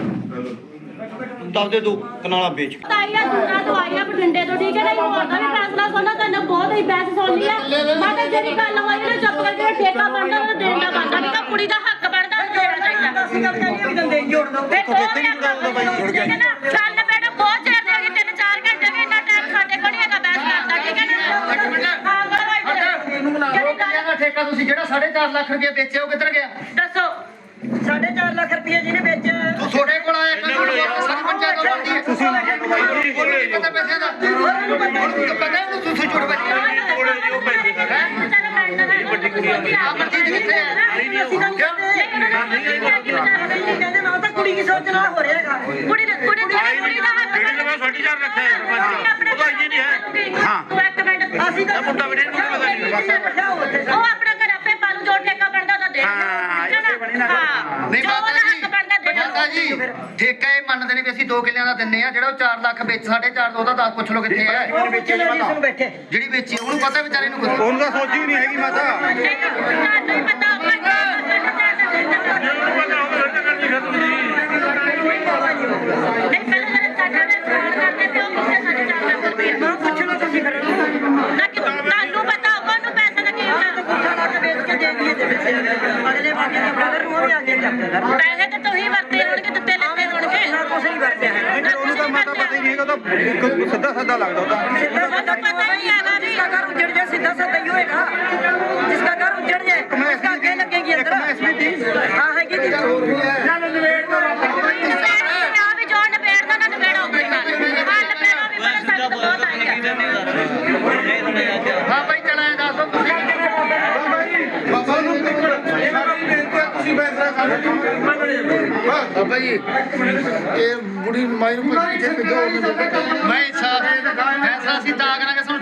ਦਬਦੇ ਦੋ ਕਨਾਲਾਂ ਵੇਚ ਤਾਈਆ ਦੂਰਾ ਤੋਂ ਆਈਆ ਬਠਿੰਡੇ ਤੋਂ ਠੀਕ ਹੈ ਨਾ? ਹੋਰ ਦਾ ਵੀ ਫੈਸਲਾ ਸੁਣਨਾ ਤੈਨੂੰ ਬਹੁਤ ਹੀ ਬਹਿਸ ਸੁਣ ਲਈ ਆ। ਮੈਂ ਤਾਂ ਜਿਹੜੀ ਗੱਲ ਹੋਈ ਨਾ ਚੁੱਪ ਕਰਕੇ ਠੇਕਾ ਬਣਦਾ ਉਹ ਦੇਣ ਦਾ ਬਣਦਾ ਨਹੀਂ ਤਾਂ ਕੁੜੀ ਦਾ ਹੱਕ ਬਣਦਾ ਉਹ ਦੇਣਾ ਚਾਹੀਦਾ। ਅਸੀਂ ਗੱਲ ਕਹਿੰਦੇ ਵੀ ਦੰਦੇ ਜੋੜ ਦੋ ਫਿਰ ਉਹ ਵੀ ਆਪਾਂ ਜੁੜ ਗਏ ਨਾ? ਚੱਲ ਬੇਟਾ ਬਹੁਤ ਚਿਰ ਦੇ ਗਏ ਤਿੰਨ ਚਾਰ ਘੰਟੇ ਵੀ ਇੰਨਾ ਟਾਈਮ ਸਾਡੇ ਕੋਲ ਨਹੀਂ ਹੈਗਾ ਬਹਿਸ ਕਰਦਾ ਠੀਕ ਹੈ ਨਾ? ਠੇਕਾ ਤੁਸੀਂ ਜਿਹੜਾ 4.5 ਲੱਖ ਰੁਪਏ ਵੇਚਿਆ ਉਹ ਕਿੱਧਰ ਗਿਆ ਦੱਸੋ 4.5 ਲੱਖ ਰੁਪਏ ਜਿਹਨੇ ਵਿੱਚ ਤੂੰ ਤੁਹਾਡੇ ਕੋਲ ਆਇਆ ਕਿ ਸਾਰੀ ਪੰਚਾਇਤ ਹੁੰਦੀ ਹੈ ਤੁਸੀਂ ਪਤਾ ਪੈਸੇ ਦਾ ਪਤਾ ਹੈ ਉਹਨੂੰ ਤੁਸੀਂ ਝੂਠ ਬੋਲਿਆ ਕਹਿੰਦੇ ਨਾ ਤਾਂ ਕੁੜੀ ਕੀ ਸੋਚ ਨਾਲ ਹੋ ਰਿਹਾ ਹੈਗਾ? ਕੁੜੀ ਦੇ ਕੁੜੀ ਦੇ ਕੁੜੀ ਦਾ ਹੱਕ ਜਿਹੜੀ ਮੈਂ ਸਾਡੀ ਜਾਨ ਰੱਖਿਆ ਹੈ ਉਹਦਾ ਇਹ ਨਹੀਂ ਹੈ। ਹਾਂ। ਤੂੰ ਇੱਕ ਮਿੰਟ ਅਸੀਂ ਤਾਂ ਮੁੰਡਾ ਵੀ ਨਹੀਂ ਪਤਾ ਨਹੀਂ ਉਹ ਆਪਣਾ ਘਰ ਆਪੇ ਪਾਲੂ ਜੋ ਠੇਕਾ ਬਣਦਾ ਤਾਂ ਦੇ ਹਾਂ ਨਹੀਂ ਜੋ ਮਾਤਾ ਉਹਦਾ ਹੱਕ ਬਣਦਾ ਜੀ ਦੇ ਮਾਤਾ ਜੀ? ਠੇਕਾ ਇਹ ਮੰਨਦੇ ਨੇ ਵੀ ਅਸੀਂ 2 ਕਿੱਲਿਆਂ ਦਾ ਦਿੰਨੇ ਆ ਜਿਹੜਾ ਉਹ 4 ਲੱਖ ਵਿੱਚ 4.5 ਉਹਦਾ 10 ਪੁੱਛ ਲਓ ਕਿੱਥੇ ਬੈਠੇ। ਜਿਹੜੀ ਵੇਚੀ ਉਹਨੂੰ ਪਤਾ ਵਿਚਾਰੇ ਨੂੰ ਕੁਝ ਉਹਨੂੰ ਤਾਂ ਸੋਚੀ ਵੀ ਨਹੀਂ ਹੈਗੀ ਮਾਤਾ। ਤੁਸੀਂ ਤੁਹਾਨੂੰ ਪਤਾ ਪੈਸੇ ਤੇ ਵਿੱਚ ਅਗਲੇ ਮਾਤਾ ਪਤਾ ਹੀ ਨਹੀਂ ਹੈਗਾ ਤਾਂ ਸਿੱਧਾ ਸਾਦਾ ਲੱਗਦਾ ਉਹਦਾ सिद्धा साधा पता नहीं है ना जिसका घर उजड़ जाए सीधा साधा ही होएगा जिसका घर उजड़ जाए उसका आगे लगेगी अंदर हाँ है कि ਬਾਬਾ ਜੀ, ਇਹ ਬੁੜੀ ਮਾਈ ਨੂੰ ਕਿੱਥੇ ਭੇਜੋ ਮੈਂ ਇਨਸਾਫ ਫੈਸਲਾ ਅਸੀਂ ਤਾਂ ਕਰਾਂਗੇ, ਸਾਨੂੰ